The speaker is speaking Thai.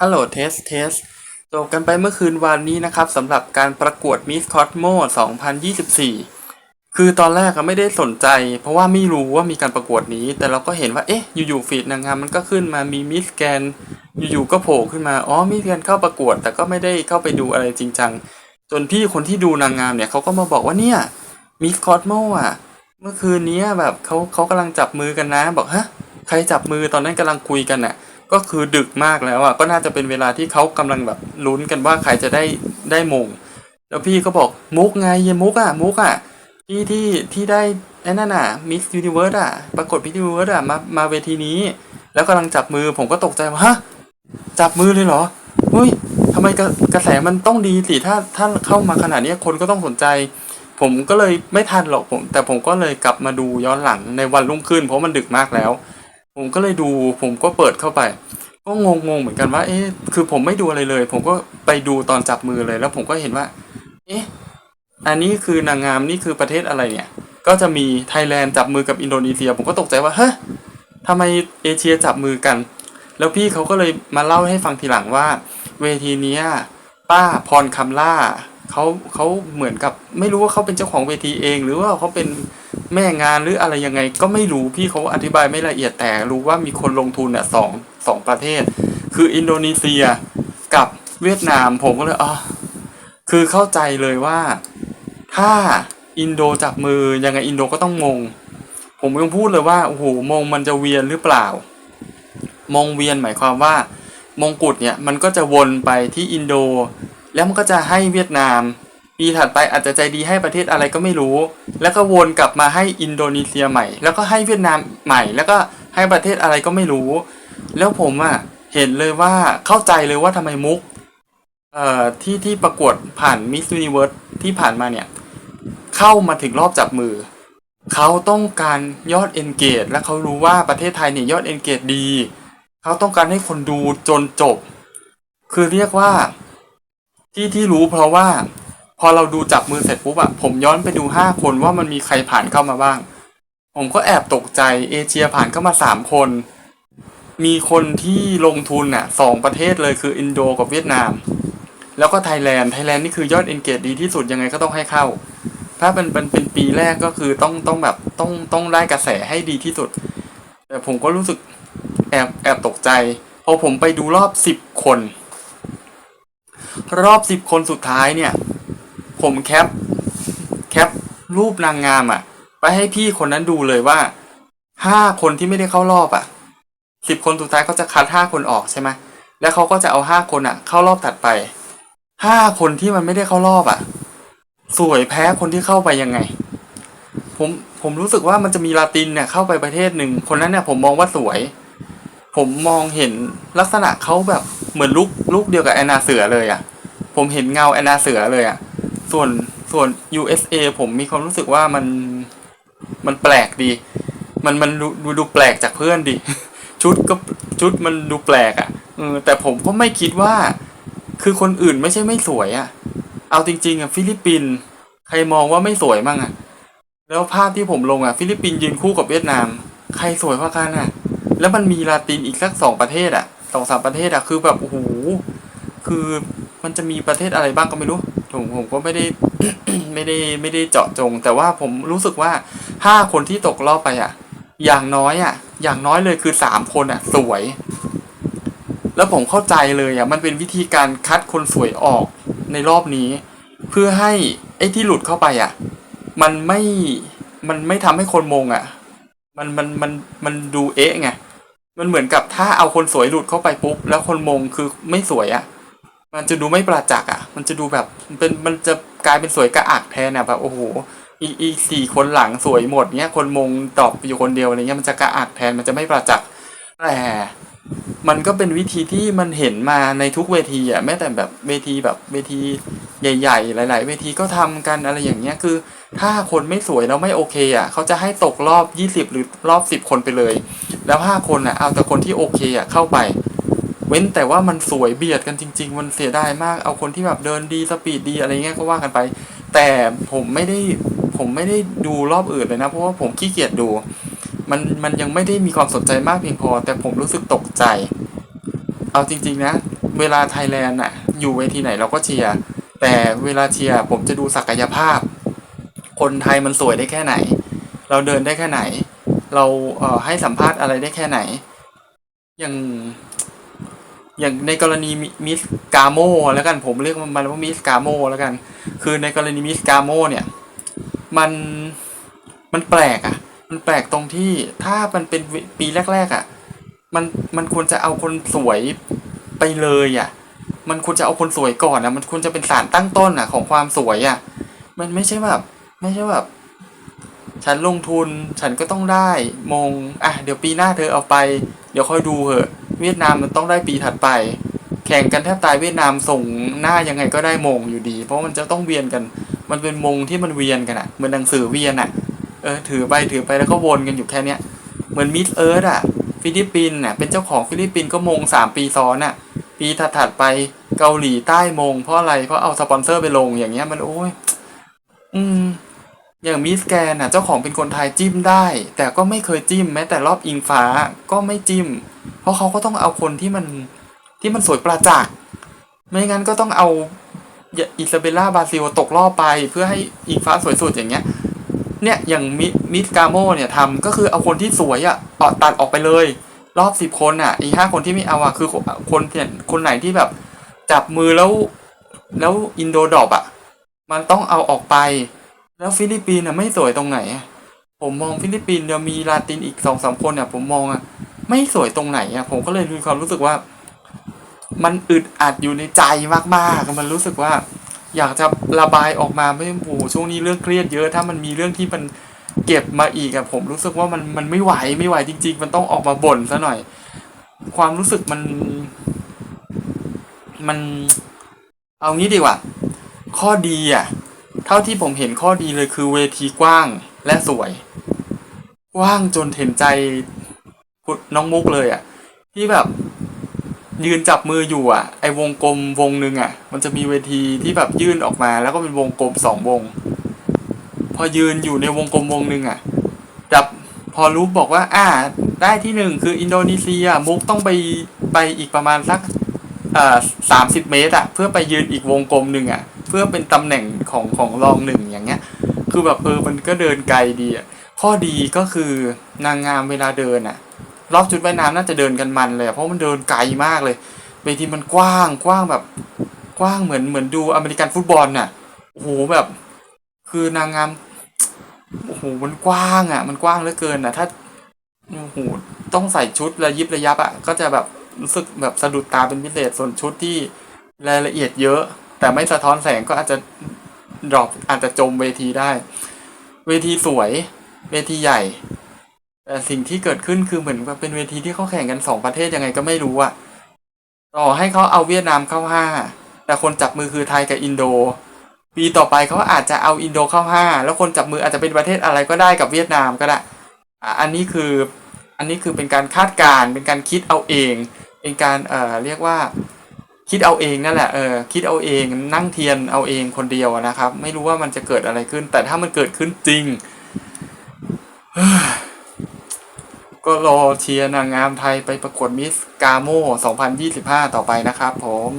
ฮัลโหลเทสเทสจบกันไปเมื่อคืนวานนี้นะครับสำหรับการประกวด Miss Cosmo 2024 คือตอนแรกก็ไม่ได้สนใจ เพราะว่าไม่รู้ว่ามีการประกวดนี้ แต่เราก็เห็นว่าเอ๊ะอยู่ๆฟีดนางงามมันก็ขึ้นมามีมิสแกนอยู่ๆก็โผล่ขึ้นมาอ๋อมิสแกนเข้าประกวด แต่ก็ไม่ได้เข้าไปดูอะไรจริงจังจนพี่คนที่ดูนางงามเนี่ยเขาก็มาบอกว่าเนี่ยมิสคอสโมอะเมื่อคืนนี้แบบเขาเขากำลังจับมือกันนะบอกฮะใครจับมือตอนนั้นกำลังคุยกันน่ะ ก็คือดึกมากแล้วอะก็น่าจะเป็นเวลาที่เขากำลังแบบลุ้นกันว่าใครจะได้ได้มง แล้วพี่ก็บอกมุกไงเยมุกอะมุกอะที่ที่ที่ได้ไอ้นั่นอะมิสยูนิเวิร์สอะปรากฏมิสยูนิเวิร์สอะมามาเวทีนี้ แล้วกำลังจับมือผมก็ตกใจว่าฮะจับมือเลยเหรอเฮ้ยทำไมกระกระแสมันต้องดีสิถ้าถ้าเข้ามาขนาดนี้คนก็ต้องสนใจ ผมก็เลยไม่ทันหรอกผม แต่ผมก็เลยกลับมาดูย้อนหลังในวันรุ่งขึ้น เพราะมันดึกมากแล้ว ผมก็เลยดูผมก็เปิดเข้าไป ก็งงงๆเหมือนกันว่า เอ๊ะคือผมไม่ดูอะไรเลย ผมก็ไปดูตอนจับมือเลย แล้วผมก็เห็นว่า เอ๊ะอันนี้คือนางงามนี่คือประเทศอะไรเนี่ย ก็จะมีไทยแลนด์จับมือกับอินโดนีเซีย ผมก็ตกใจว่าเฮ้ยทำไมเอเชียจับมือกัน แล้วพี่เขาก็เลยมาเล่าให้ฟังทีหลังว่า เวทีนี้ป้าพรคำล่าเขาเขาเหมือนกับ ไม่รู้ว่าเขาเป็นเจ้าของเวทีเอง หรือว่าเขาเป็น แม่งานหรืออะไรยังไงก็ไม่รู้พี่เขาอธิบายไม่ละเอียดแต่รู้ว่ามีคนลงทุนอะสองสองประเทศ คืออินโดนีเซียกับเวียดนามผมก็เลยอ๋อคือเข้าใจเลยว่า ถ้าอินโดจับมือยังไงอินโดก็ต้องมง ผมยังพูดเลยว่าโอ้โหมงมันจะเวียนหรือเปล่ามงเวียนหมายความว่ามงกุฎเนี่ยมันก็จะวนไปที่อินโด แล้วมันก็จะให้เวียดนาม ปีถัดไปอาจจะใจดีให้ประเทศอะไรก็ไม่รู้ แล้วก็วนกลับมาให้อินโดนีเซียใหม่ แล้วก็ให้เวียดนามใหม่ แล้วก็ให้ประเทศอะไรก็ไม่รู้ แล้วผมอะ่ะเห็นเลยว่าเข้าใจเลยว่าทำไมมุกเอ่อที่ที่ประกวดผ่านมิส s u นิเวิร์สที่ผ่านมาเนี่ย เข้ามาถึงรอบจับมือ เขาต้องการยอด engage และเขารู้ว่าประเทศไทยเนี่ยยอด engage ดี เขาต้องการให้คนดูจนจบ คือเรียกว่าที่ที่รู้เพราะว่า พอเราดูจับมือเสร็จปุ๊บอะผมย้อนไปดูห้าคนว่ามันมีใครผ่านเข้ามาบ้าง ผมก็แอบตกใจเอเชียผ่านเข้ามาสามคน มีคนที่ลงทุนอะสองประเทศเลยคืออินโดกับเวียดนาม แล้วก็ไทยแลนด์ไทยแลนด์นี่คือยอด engage ดีที่สุดยังไงก็ต้องให้เข้า ถ้าเป็นเป็นเป็นปีแรกก็คือต้องต้องแบบต้องต้องได้กระแสให้ดีที่สุด แต่ผมก็รู้สึกแอบแอบตกใจพอผมไปดูรอบสิบคน รอบสิบคนสุดท้ายเนี่ย ผมแคป แคปรูปนางงามอะ่ะ ไปให้พี่คนนั้นดูเลยว่าห้าคนที่ไม่ได้เข้ารอบอะ่ะสิบคนสุดท้ายเขาจะคัดห้าคนออกใช่ไหมแล้วเขาก็จะเอาห้าคนอะ่ะ เข้ารอบถัดไปห้าคนที่มันไม่ได้เข้ารอบอะ่ะ สวยแพ้คนที่เข้าไปยังไง ผมผมรู้สึกว่ามันจะมีลาตินเนี่ยเข้าไปประเทศหนึ่งคนนั้นเนี่ยผมมองว่าสวย ผมมองเห็นลักษณะเขาแบบเหมือนลุกลุกเดียวกับแอนนาเสือเลยอะ่ะ ผมเห็นเงาแอนนาเสือเลยอะ่ะ ส่วนส่วน USA ผมมีความรู้สึกว่ามันมันแปลกดี มันมันดูดูแปลกจากเพื่อนดิชุดก็ชุดมันดูแปลกอะ่ะเออแต่ผมก็ไม่คิดว่า คือคนอื่นไม่ใช่ไม่สวยอะ่ะ เอาจริง ๆอะฟิลิปปินส์ใครมองว่าไม่สวยมั่งอะ แล้วภาพที่ผมลงอะ ฟิลิปปินส์ยืนคู่กับเวียดนาม ใครสวยกว่ากันอะ แล้วมันมีลาตินอีกสักสองประเทศอะสองสามประเทศอะคือแบบโอ้โหคือมันจะมีประเทศอะไรบ้างก็ไม่รู้ ผมผมก็ไม่ได้ไม่ได้ไม่ได้เจาะจง แต่ว่าผมรู้สึกว่าห้าคนที่ตกรอบไปอะ อย่างน้อยอะ อย่างน้อยเลยคือสามคนอะ สวย แล้วผมเข้าใจเลยอะ มันเป็นวิธีการคัดคนสวยออกในรอบนี้ เพื่อให้ไอ้ที่หลุดเข้าไปอะ มันไม่มันไม่ทำให้คนมงอะ มันมันมันมันดูเอ๊ะไงมันเหมือนกับถ้าเอาคนสวยหลุดเข้าไปปุ๊บแล้วคนมงคือไม่สวยอะ มันจะดูไม่ประจักษ์อะ มันจะดูแบบเป็นมันจะกลายเป็นสวยกระอักแทนอะแบบโอ้โหอีอีสี่คนหลังสวยหมดเนี้ยคนมงตอบอยู่คนเดียวอะไรเงี้ยมันจะกระอักแทนมันจะไม่ประจักษ์แต่มันก็เป็นวิธีที่มันเห็นมาในทุกเวทีอะแม้แต่แบบเวทีแบบเวทีใหญ่ ๆ หลาย ๆ เวทีก็ทำกันอะไรอย่างเงี้ยคือ ถ้าคนไม่สวยแล้วไม่โอเคอะเขาจะให้ตกรอบ 20 หรือรอบ 10 คนไปเลย แล้ว5คนอะเอาแต่คนที่โอเคอะเข้าไป เว้นแต่ว่ามันสวยเบียดกันจริง ๆ มันเสียดายมากเอาคนที่แบบเดินดีสปีดดีอะไรเงี้ยก็ว่ากันไป แต่ผมไม่ได้ผมไม่ได้ดูรอบอื่นเลยนะ เพราะว่าผมขี้เกียจดูมันมันยังไม่ได้มีความสนใจมากเพียงพอ แต่ผมรู้สึกตกใจ เอาจริง ๆ นะ เวลาไทยแลนด์อะอยู่เวทีไหนเราก็เชียร์แต่เวลาเชียร์ผมจะดูศักยภาพ คนไทยมันสวยได้แค่ไหน เราเดินได้แค่ไหน เราเอ่อให้สัมภาษณ์อะไรได้แค่ไหน อย่าง อย่างในกรณีมิสกาโมแล้วกันผมเรียกมันว่ามิสกาโมแล้วกัน คือในกรณีมิสกาโมเนี่ยมันมันแปลกอะ่ะ มันแปลกตรงที่ถ้ามันเป็นปีแรก ๆอะ่ะมันมันควรจะเอาคนสวยไปเลยอะ่ะ มันควรจะเอาคนสวยก่อนนะมันควรจะเป็นสารตั้งต้นอะ ของความสวยอะ มันไม่ใช่แบบไม่ใช่แบบฉันลงทุนฉันก็ต้องได้มงอะเดี๋ยวปีหน้าเธอเอาไป เดี๋ยวค่อยดูเหอะ วียดนามมันต้องได้ปีถัดไป แข่งกันแทบตายเวียดนามส่งหน้ายังไงก็ได้มงอยู่ดี เพราะมันจะต้องเวียนกัน มันเป็นมงที่มันเวียนกันอะเหมือนหนังสือเวียนอะเออถือไปถือไปแล้วก็วนกันอยู่แค่เนี้ยเหมือนมิดเอิร์ธอะฟิลิปปินส์น่ะเป็นเจ้าของฟิลิปปินส์ก็มงสามปีซ้อนอะปีถัดๆไปเกาหลีใต้มง เพราะอะไรเพราะเอาสปอนเซอร์ไปลงอย่างเงี้ยมันโอ้ยอืมอย่างมิสแกนน่ะ เจ้าของเป็นคนไทยจิ้มได้ แต่ก็ไม่เคยจิ้มแม้แต่รอบอิงฟ้าก็ไม่จิ้ม เพราะเขาก็ต้องเอาคนที่มันที่มันสวยประจักษ์ไม่งั้นก็ต้องเอาอิซาเบลล่าบราซิลตกรอบไปเพื่อให้อิงฟ้าสวยสุดอย่างเงี้ย เนี่ยอย่างมิมิสกาโมเนี่ยทำก็คือเอาคนที่สวยอะ่ะตัดออกไปเลย รอบสิบคนอะ อีห้าคนที่ไม่เอาอะคือคนเนี่ยคนไหนที่แบบ จับมือแล้วแล้วอินโดดอปอะ มันต้องเอาออกไป แล้วฟิลิปปินส์อะไม่สวยตรงไหน ผมมองฟิลิปปินส์เดี๋ยวมีลาตินอีกสองสามคนเนี่ยผมมองอะ ไม่สวยตรงไหนอะผมก็เลยมีความรู้สึกว่า มันอึดอัดอยู่ในใจมากๆ มันรู้สึกว่า อยากจะระบายออกมาไม่โอ้ช่วงนี้เรื่องเครียดเยอะ ถ้ามันมีเรื่องที่มันเก็บมาอีกอะผมรู้สึกว่ามันมันไม่ไหวไม่ไหวจริง ๆ มันต้องออกมาบ่นซะหน่อย ความรู้สึกมัน มัน เอางี้ดีกว่า ข้อดีอะเท่าที่ผมเห็นข้อดีเลยคือเวทีกว้างและสวยกว้างจนเห็นใจ น้องมุกเลยอะที่แบบ ยืนจับมืออยู่อะ ไอวงกลมวงหนึ่งอะ มันจะมีเวทีที่แบบยื่นออกมา แล้วก็เป็นวงกลมสองวง พอยืนอยู่ในวงกลมวงหนึ่งอะ จับพอรู้บอกว่า อ่า ได้ที่หนึ่งคืออินโดนีเซียมุกต้องไปไปอีกประมาณสักอ่อสามสิบเมตรอะ เพื่อไปยืนอีกวงกลมหนึ่งอะ เพื่อเป็นตำแหน่งของของรองหนึ่งอย่างเงี้ย คือแบบเออมันก็เดินไกลดีอะข้อดีก็คือนางงามเวลาเดินอะ รอบชุดว่ายน้ำน่าจะเดินกันมันเลยเพราะมันเดินไกลมากเลยเวทีมันกว้างกว้างแบบกว้างเหมือนเหมือนดูอเมริกันฟุตบอลน่ะโอ้โหแบบ คือนางงามโอ้โหมันกว้างอะ มันกว้างเหลือเกินอะ ถ้าโอ้โหต้องใส่ชุดระยิบระยับอะก็จะแบบรู้สึกแบบสะดุดตาเป็นพิเศษส่วนชุดที่รายละเอียดเยอะ แต่ไม่สะท้อนแสงก็อาจจะดรอปอาจจะจมเวทีได้ เวทีสวย เวทีใหญ่ แต่สิ่งที่เกิดขึ้นคือเหมือนกับเป็นเวทีที่เขาแข่งกันสองประเทศยังไงก็ไม่รู้อะต่อให้เขาเอาเวียดนามเข้าห้าแต่คนจับมือคือไทยกับอินโด ปีต่อไปเขาอาจจะเอาอินโดเข้าห้าแล้วคนจับมืออาจจะเป็นประเทศอะไรก็ได้กับเวียดนามก็ได้อันนี้คืออันนี้คือเป็นการคาดการเป็นการคิดเอาเอง เป็นการเอ่อเรียกว่าคิดเอาเองนั่นแหละเออคิดเอาเองนั่งเทียนเอาเองคนเดียวนะครับ ไม่รู้ว่ามันจะเกิดอะไรขึ้น แต่ถ้ามันเกิดขึ้นจริง ก็รอเชียร์นางงามไทยไปประกวดมิสกาโม2025 ต่อไปนะครับผม